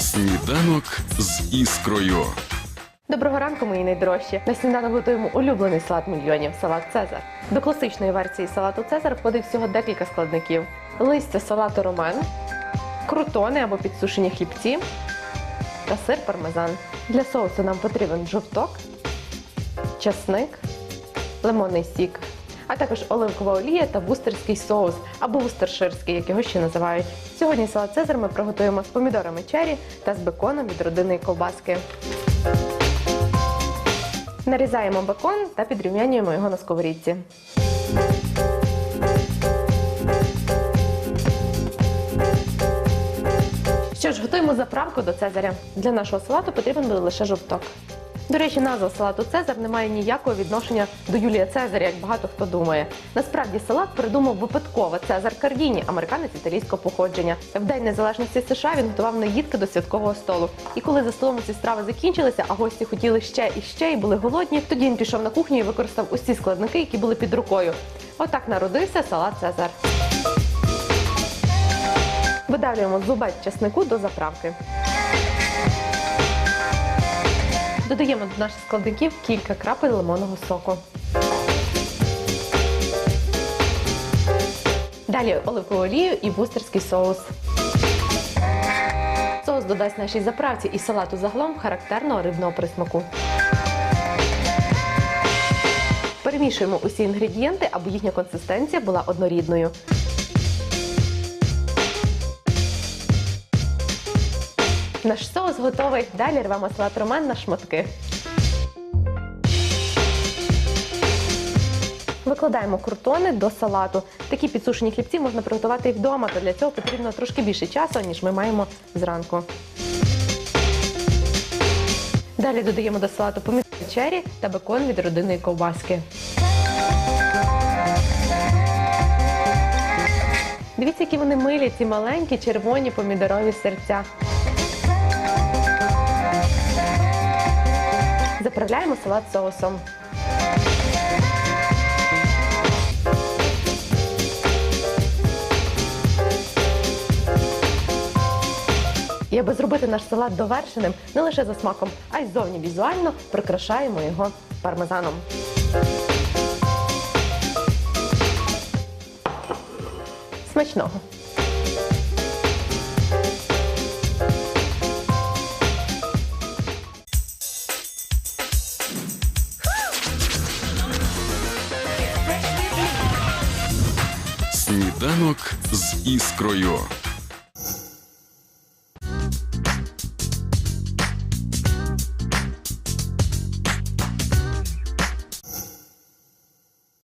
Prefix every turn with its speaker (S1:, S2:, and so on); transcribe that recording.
S1: Сніданок з іскрою.
S2: Доброго ранку, мої найдорожчі. На сніданок готуємо улюблений салат мільйонів салат Цезар. До класичної версії салату Цезар входить всього декілька складників: листя салату ромен, крутони або підсушені хлібці та сир пармезан. Для соусу нам потрібен жовток, часник, лимонний сік, а також оливкова олія та вустерський соус або вустерширський, як його ще називають. Сьогодні салат Цезар ми приготуємо з помідорами чері та з беконом від родинної ковбаски. Нарізаємо бекон та підрівнянюємо його на сковорідці. Що ж, готуємо заправку до цезаря. Для нашого салату потрібен буде лише жовток. До речі, назва салату Цезар не має ніякого відношення до Юлія Цезаря, як багато хто думає. Насправді салат придумав випадково Цезар Кардіні, американець італійського походження. В день незалежності США він готував наїдки до святкового столу. І коли за столом ці страви закінчилися, а гості хотіли ще і ще і були голодні, тоді він пішов на кухню і використав усі складники, які були під рукою. Отак народився салат Цезар. Видавлюємо зубець чеснику до заправки. Додаємо до наших складників кілька крапель лимонного соку. Далі оливкову олію і вустерський соус. Соус додасть нашій заправці і салату загалом характерного рибного присмаку. Перемішуємо усі інгредієнти, аби їхня консистенція була однорідною. Наш соус готовий. Далі рвемо салат ромен на шматки. Викладаємо крутони до салату. Такі підсушені хлібці можна приготувати і вдома, то для цього потрібно трошки більше часу, ніж ми маємо зранку. Далі додаємо до салату помідори чері та бекон від родинної ковбаски. Дивіться, які вони милі, ці маленькі червоні помідорові серця. Заправляємо салат соусом. І аби зробити наш салат довершеним не лише за смаком, а й зовні візуально прикрашаємо його пармезаном. Смачного!
S1: Сніданок з іскрою.